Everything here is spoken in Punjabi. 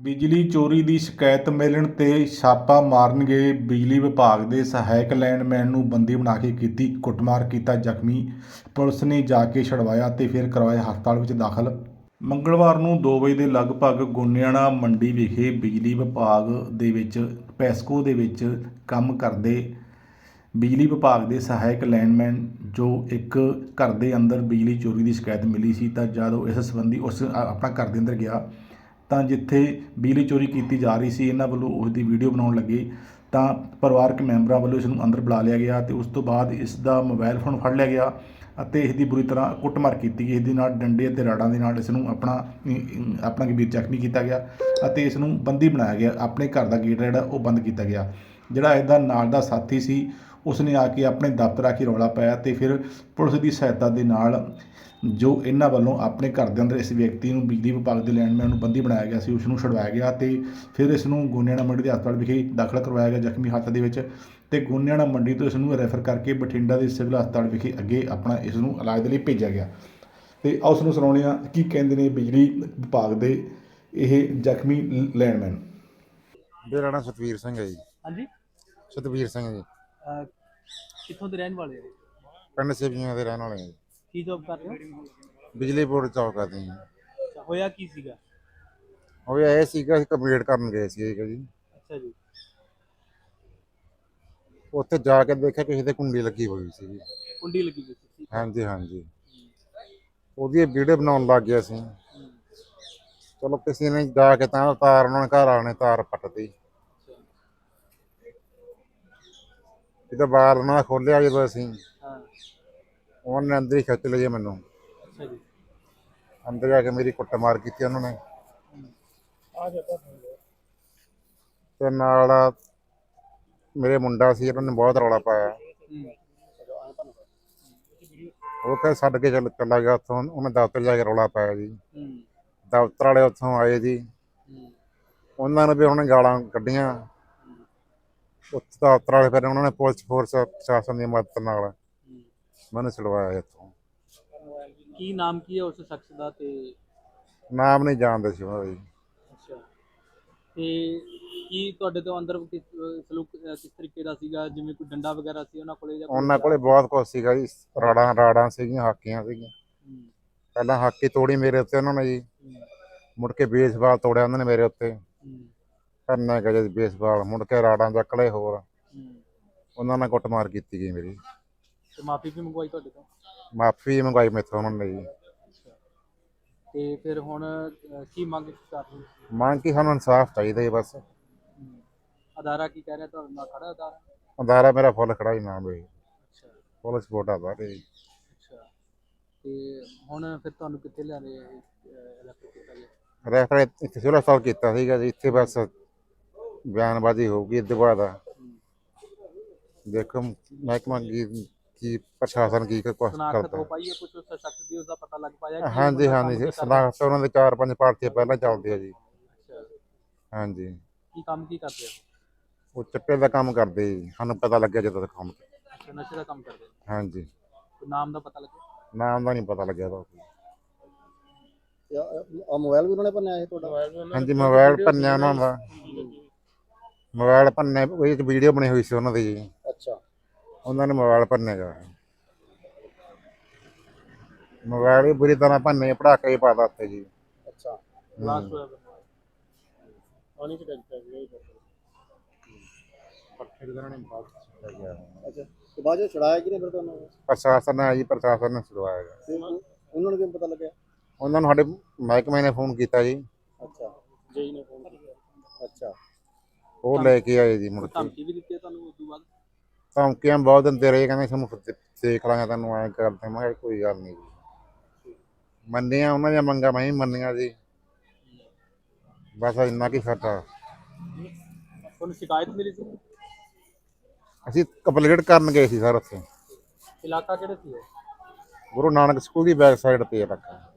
ਬਿਜਲੀ ਚੋਰੀ ਦੀ ਸ਼ਿਕਾਇਤ ਮਿਲਣ ਤੇ ਛਾਪਾ ਮਾਰਨ ਗਏ ਬਿਜਲੀ ਵਿਭਾਗ ਦੇ ਸਹਾਇਕ ਲਾਈਨਮੈਨ ਨੂੰ ਬੰਦੀ ਬਣਾ ਕੇ ਕੀਤੀ ਕੁੱਟਮਾਰ ਕੀਤਾ ਜ਼ਖਮੀ। ਪੁਲਿਸ ਨੇ ਜਾ ਕੇ ਛਡਵਾਇਆ ਤੇ ਫਿਰ ਕਰਵਾਇਆ ਹਸਪਤਾਲ ਵਿੱਚ ਦਾਖਲ। ਮੰਗਲਵਾਰ ਨੂੰ 2 ਵਜੇ ਦੇ ਲਗਭਗ ਗੋਨਿਆਣਾ ਮੰਡੀ ਵਿਖੇ ਬਿਜਲੀ ਵਿਭਾਗ ਦੇ ਵਿੱਚ, ਪੈਸਕੋ ਦੇ ਵਿੱਚ ਕੰਮ ਕਰਦੇ ਬਿਜਲੀ ਵਿਭਾਗ ਦੇ ਸਹਾਇਕ ਲਾਈਨਮੈਨ ਜੋ ਇੱਕ ਘਰ ਦੇ ਅੰਦਰ ਬਿਜਲੀ ਚੋਰੀ ਦੀ ਸ਼ਿਕਾਇਤ ਮਿਲੀ ਸੀ ਤਾਂ ਜਦ ਉਹ ਇਸ ਸੰਬੰਧੀ ਉਸ ਆਪਣਾ ਘਰ ਦੇ ਅੰਦਰ ਗਿਆ ਤਾਂ ਜਿੱਥੇ ਬਿਜਲੀ ਚੋਰੀ ਕੀਤੀ ਜਾ ਰਹੀ ਸੀ, ਇਹਨਾਂ ਵੱਲੋਂ ਉਸ ਦੀ ਵੀਡੀਓ ਬਣਾਉਣ ਲੱਗੇ, ਤਾਂ ਪਰਿਵਾਰਕ ਮੈਂਬਰਾਂ ਵੱਲੋਂ ਇਸ ਨੂੰ ਅੰਦਰ ਬੁਲਾ ਲਿਆ ਗਿਆ ਤੇ ਉਸ ਤੋਂ ਬਾਅਦ ਇਸ ਦਾ ਮੋਬਾਈਲ ਫੋਨ ਫੜ ਲਿਆ ਗਿਆ ਅਤੇ ਇਸ ਦੀ ਬੁਰੀ ਤਰ੍ਹਾਂ ਕੁੱਟਮਾਰ ਕੀਤੀ ਗਈ। ਇਸ ਦੇ ਨਾਲ ਡੰਡੇ ਅਤੇ ਰਾੜਾਂ ਦੇ ਨਾਲ ਇਸ ਨੂੰ ਆਪਣਾ ਆਪਣਾ ਗੰਭੀਰ ਜ਼ਖਮੀ ਕੀਤਾ ਗਿਆ ਅਤੇ ਇਸ ਨੂੰ ਬੰਦੀ ਬਣਾਇਆ ਗਿਆ। ਆਪਣੇ ਘਰ ਦਾ ਗੇਟ ਜਿਹੜਾ, ਉਹ ਬੰਦ ਕੀਤਾ ਗਿਆ। ਜਿਹੜਾ ਇਹਦਾ ਨਾਲ ਦਾ ਸਾਥੀ ਸੀ ਉਸ ਨੇ ਆ ਕੇ ਆਪਣੇ ਦਫ਼ਤਰ ਆ ਕੇ ਰੌਲਾ ਪਾਇਆ ਤੇ ਫਿਰ ਪੁਲਿਸ ਦੀ ਸਹਾਇਤਾ ਦੇ ਨਾਲ ਜੋ ਇਹਨਾਂ ਵੱਲੋਂ ਆਪਣੇ ਘਰ ਦੇ ਅੰਦਰ ਇਸ ਵਿਅਕਤੀ ਨੂੰ ਬਿਜਲੀ ਵਿਭਾਗ ਦੇ ਲੈਂਡਮੈਨ ਨੂੰ ਬੰਦੀ ਬਣਾਇਆ ਗਿਆ ਸੀ ਉਸ ਨੂੰ ਛੁਡਵਾਇਆ ਗਿਆ ਤੇ ਫਿਰ ਇਸ ਨੂੰ ਗੋਨਿਆਣਾ ਮੰਡੀ ਦੇ ਹਸਪਤਾਲ ਵਿਖੇ ਦਾਖਲ ਕਰਵਾਇਆ ਗਿਆ ਜ਼ਖਮੀ ਹਾਲਤ ਦੇ ਵਿੱਚ ਤੇ ਗੋਨਿਆਣਾ ਮੰਡੀ ਤੋਂ ਇਸ ਨੂੰ ਰੈਫਰ ਕਰਕੇ ਬਠਿੰਡਾ ਦੇ ਸਿਵਲ ਹਸਪਤਾਲ ਵਿਖੇ ਅੱਗੇ ਆਪਣਾ ਇਸ ਨੂੰ ਇਲਾਜ ਦੇ ਲਈ ਭੇਜਿਆ ਗਿਆ। ਤੇ ਆਓ ਉਸ ਨੂੰ ਸੁਣਾਉਂਦੇ ਹਾਂ ਕੀ ਕਹਿੰਦੇ ਨੇ ਬਿਜਲੀ ਵਿਭਾਗ ਦੇ ਇਹ ਜ਼ਖਮੀ ਲੈਂਡਮੈਨ। ਮੇਰਾ ਨਾਮ ਸਤਵੀਰ ਸਿੰਘ ਹੈ ਜੀ। ਹਾਂਜੀ। ਸਤਵੀਰ ਸਿੰਘ ਜੀ। ਅਹ ਕਿੱਥੋਂ ਦੇ ਰਹਿਣ ਵਾਲੇ ਹੋ? ਪਿੰਡ ਸੇਵੀਆਂ ਦੇ ਰਹਿਣ ਵਾਲੇ ਹਾਂ ਜੀ। ਕੀ ਜੌਬ ਕਰਦੇ ਹੋ? ਬਿਜਲੀ ਬੋਰਡ ਚੌਕ ਕਰਦੇ ਹਾਂ ਅੱਛਾ, ਹੋਇਆ ਕੀ ਸੀਗਾ? ਉਹ ਇਹ ਸੀਗਾ ਅਸੀਂ ਕੰਪਲੀਟ ਕਰਨ ਗਏ ਸੀ ਜੀ। ਅੱਛਾ ਜੀ। ਉੱਥੇ ਜਾ ਕੇ ਦੇਖਿਆ ਕਿਸੇ ਦੇ ਕੁੰਡੀ ਲੱਗੀ ਹੋਈ ਸੀ। ਕੁੰਡੀ ਲੱਗੀ ਹੋਈ ਸੀ ਹਾਂਜੀ ਹਾਂਜੀ। ਉਹਦੀ ਵੀਡੀਓ ਬਣਾਉਣ ਲੱਗ ਗਿਆ ਸੀ। ਚਲੋ ਕਿਸੇ ਨੇ ਜਾ ਕੇ ਤਾਂ ਤਾਰ ਉਹਨਾਂ ਨੇ ਘਰ ਆਣੇ ਤਾਰ ਪੱਟਦੀ ਇਹਦਾ ਬਾਹਰ ਉਹਨਾਂ ਖੋਲਿਆ ਜਦੋਂ ਅਸੀਂ। ਹਾਂ। ਉਹਨਾਂ ਨੇ ਅੰਦਰ ਹੀ ਖਿੱਚ ਲਿਆ ਮੈਨੂੰ। ਅੱਛਾ ਜੀ। ਅੰਦਰ ਜਾ ਕੇ ਮੇਰੀ ਕੁੱਟਮਾਰ ਕੀਤੀ ਉਹਨਾਂ ਨੇ। ਤੇ ਨਾਲ ਮੇਰੇ ਮੁੰਡਾ ਸੀ ਉਹਨਾਂ ਨੇ ਬਹੁਤ ਰੌਲਾ ਪਾਇਆ। ਉਹ ਫਿਰ ਛੱਡ ਕੇ ਚੱਲ ਚਲਾ ਗਿਆ ਉੱਥੋਂ। ਉਹਨੇ ਦਫ਼ਤਰ ਜਾ ਕੇ ਰੌਲਾ ਪਾਇਆ ਜੀ। ਦਫ਼ਤਰ ਵਾਲੇ ਉੱਥੋਂ ਆਏ ਜੀ। ਉਹਨਾਂ ਨੇ ਵੀ ਉਹਨੇ ਗਾਲਾਂ ਕੱਢੀਆਂ। ਉੱਥੇ ਦਫ਼ਤਰ ਵਾਲੇ ਫਿਰ ਉਹਨਾਂ ਨੇ ਪੁਲਿਸ ਫੋਰਸ ਪ੍ਰਸ਼ਾਸਨ ਦੀ ਮਦਦ ਨਾਲ। ਮੈਨੂੰ ਛੁਡਵਾਇਆ ਇੱਥੋਂ। ਕੀ ਨਾਮ ਕੀ ਹੈ ਉਸ ਸ਼ਖਸ ਦਾ ਤੇ ਨਾਮ ਨਹੀਂ ਜਾਣਦੇ ਸੀ ਜੀ ਅੱਛਾ। ਤੇ ਕੀ ਤੁਹਾਡੇ ਤੋਂ ਅੰਦਰ ਕਿਸ ਸਲੂਕ ਕਿਸ ਤਰੀਕੇ ਦਾ ਸੀਗਾ? ਜਿਵੇਂ ਕੋਈ ਡੰਡਾ ਵਗੈਰਾ ਸੀ ਉਹਨਾਂ ਕੋਲੇ ਜਾਂ ਕੋਈ ਉਹਨਾਂ ਕੋਲੇ ਬਹੁਤ ਕੁਛ ਸੀਗਾ ਜੀ। ਰਾੜਾਂ ਰਾੜਾਂ ਸੀਗੀਆਂ ਹਾਕੀਆਂ ਸੀਗੀਆਂ। ਹੂੰ, ਪਹਿਲਾਂ ਹਾਕੀ ਤੋੜੀ ਮੇਰੇ ਉੱਤੇ ਉਹਨਾਂ ਨੇ ਜੀ। ਹੂੰ, ਮੁੜ ਕੇ ਬੇਸਬਾਲ ਤੋੜਿਆ ਉਹਨਾਂ ਨੇ ਮੇਰੇ ਉੱਤੇ। ਹੂੰ, ਕਰਨਾ ਕਿ ਜੀ ਬੇਸਬਾਲ ਮੁੜ ਕੇ ਰਾੜਾਂ ਚੱਕ ਲਏ ਹੋਰ। ਹੂੰ। ਉਹਨਾਂ ਨਾਲ ਕੁੱਟਮਾਰ ਕੀਤੀ ਗਈ ਮੇਰੀ। ਤੇ ਮਾਫੀ ਵੀ ਮੰਗਵਾਈ ਤੁਹਾਡੇ ਤੋਂ? ਮਾਫੀ ਮੰਗਵਾਈ ਮੈਥੋਂ ਉਹਨਾਂ ਨੇ ਜੀ। ਤੇ ਫਿਰ ਹੁਣ ਅਹ, ਕੀ ਮੰਗ ਕਰ ਰਹੇ ਹੋ? ਮੰਗ ਕੀ ਸਾਨੂੰ ਇਨਸਾਫ ਚਾਹੀਦਾ ਜੀ ਬਸ। ਹੂੰ। ਅਦਾਰਾ ਕੀ ਕਹਿ ਰਿਹਾ ਤੁਹਾਡੇ ਨਾਲ ਖੜਾ ਅਦਾਰਾ? ਅਦਾਰਾ ਮੇਰਾ ਫੁੱਲ ਖੜਾ ਹੀ ਨਾਮ ਅੱਛਾ। ਫੁੱਲ ਸਪੋਰਟ ਆ ਬਾਰੇ ਅੱਛਾ। ਤੇ ਹੁਣ ਫਿਰ ਤੁਹਾਨੂੰ ਕਿੱਥੇ ਲਿਆਣੇ ਰੈਫਰ ਕੀਤਾ ਗਿਆ? ਰੈਫਰ ਇੱਥੇ ਸਿਵਲ ਹਸਪਤਾਲ ਕੀਤਾ ਸੀਗਾ ਜੀ ਇੱਥੇ ਬਸ ਬਿਆਨਬਾਜ਼ੀ ਹੋਊਗੀ ਇਹਦੇ ਬਾਅਦ ਦੇਖੋ ਮਹਿਕਮਾ ਕੀ ਕੀ ਪ੍ਰਸ਼ਾਸਨ ਕੀ ਕੁਛ ਸਨਾਖਤ ਹੋ ਕਰਦਾ ਪਾਈ ਹੈ ਕੁਝ ਉਸ ਸ਼ਖਸ ਦੀ ਉਸਦਾ ਪਤਾ ਲੱਗ ਪਾਇਆ ਕਿ ਹਾਂਜੀ ਬੰਦਾ ਹਾਂਜੀ ਕੰਮ ਕੀ ਕਰਦਾ? ਸਨਾਖਤ ਉਹਨਾਂ ਦੇ ਚਾਰ ਪੰਜ ਪਾਰਟੀਆਂ ਪਹਿਲਾਂ ਚੱਲਦੀਆਂ ਜੀ। ਅੱਛਾ। ਹਾਂਜੀ। ਕੀ ਕੰਮ ਕੀ ਕਰਦੇ ਆ? ਉਹ ਚਿੱਟੇ ਦਾ ਕੰਮ ਕਰਦੇ ਜੀ ਸਾਨੂੰ ਪਤਾ ਲੱਗਿਆ ਜਦੋਂ ਤੱਕ ਕੰਮ। ਅੱਛਾ ਨਸ਼ੇ ਦਾ ਕੰਮ ਕਰਦੇ ਆ। ਹਾਂਜੀ। ਕੋਈ ਨਾਮ ਦਾ ਪਤਾ ਲੱਗਿਆ? ਨਾਮ ਦਾ ਨਹੀਂ ਪਤਾ ਲੱਗਿਆ ਤਾਂ ਆ ਮੋਬਾਈਲ ਵੀ ਉਹਨਾਂ ਨੇ ਭੰਨਿਆ ਇਹ ਤੁਹਾਡਾ? ਹਾਂਜੀ ਮੋਬਾਈਲ ਭੰਨਿਆ ਉਹਨਾਂ ਦਾ। ਮੋਬਾਈਲ ਭੰਨੇ ਉਹ ਇੱਕ ਵੀਡੀਓ ਬਣੀ ਹੋਈ ਸੀ ਉਹਨਾਂ ਦੀ। ਜੀ ਅੱਛਾ। ਉਹਨਾਂ ਨੇ ਮੋਬਾਈਲ ਭੰਨੇ ਗਾ ਮੋਬਾਈਲ ਵੀ ਬੁਰੀ ਤਰ੍ਹਾਂ ਭੰਨੇ ਪੜਾਕੇ ਹੀ ਪਾਤਾ ਉੱਤੇ ਜੀ। ਅੱਛਾ। ਲਾਸਟ ਹੋਇਆ ਪਾਣੀ ਚ ਡੱਜ ਪਿਆ ਪੱਠੇ ਦੇ ਨੇ ਬਾਤ ਅੱਛਾ। ਤੇ ਬਾਅਦ ਚ ਛੜਾਇਆ ਕਿਨੇ ਫਿਰ ਤੁਹਾਨੂੰ? ਪ੍ਰਸ਼ਾਸਨ ਨੇ ਜੀ ਪ੍ਰਸ਼ਾਸਨ ਨੇ ਛੁਡਵਾਇਆ। ਗਾ ਤੇ ਉਹ- ਉਹਨਾਂ ਨੂੰ ਕਿਵੇਂ ਪਤਾ ਲੱਗਿਆ? ਉਹਨਾਂ ਨੂੰ ਸਾਡੇ ਮਹਿਕਮੇ ਨੇ ਫੋਨ ਕੀਤਾ ਜੀ। ਅੱਛਾ। ਜੇਈ ਨੇ ਫੋਨ ਕੀਤਾ। ਅੱਛਾ। ਉਹ ਲੈ ਕੇ ਆਏ ਜੀ ਮੁੜ ਕੇ। ਧਮਕੀ ਵੀ ਦਿੱਤੀ ਤੁਹਾਨੂੰ ਉਸ ਤੋਂ ਬਾਅਦ? ਧਮਕੀਆਂ ਬਹੁਤ ਦਿੰਦੇ ਰਹੇ ਕਹਿੰਦੇ ਸਾਨੂੰ ਫਿਰ ਦੇਖ ਲਾਂਗੇ ਤੁਹਾਨੂੰ ਐਂ ਕਰਦੇ। ਮੈਂ ਕਿਹਾ ਕੋਈ ਗੱਲ ਨਹੀਂ ਜੀ। ਮੰਨੀਆਂ ਉਹਨਾਂ ਦੀਆਂ ਮੰਗਾਂ ਮੈਂ ਵੀ ਮੰਨੀਆਂ ਜੀ। ਬਸ ਇੰਨਾ ਕੀ ਸਾਡਾ ਤੁਹਾਨੂੰ ਸ਼ਿਕਾਇਤ ਮਿਲੀ ਸੀ? ਅਸੀਂ ਕੰਪਲੀਟ ਕਰਨ ਗਏ ਸੀ ਸਰ ਉੱਥੇ। ਇਲਾਕਾ ਕਿਹੜੇ ਸੀ? ਗੁਰੂ ਨਾਨਕ ਸਕੂਲ ਦੀ ਬੈਕ ਸਾਈਡ ਤੇ ਇਲਾਕਾ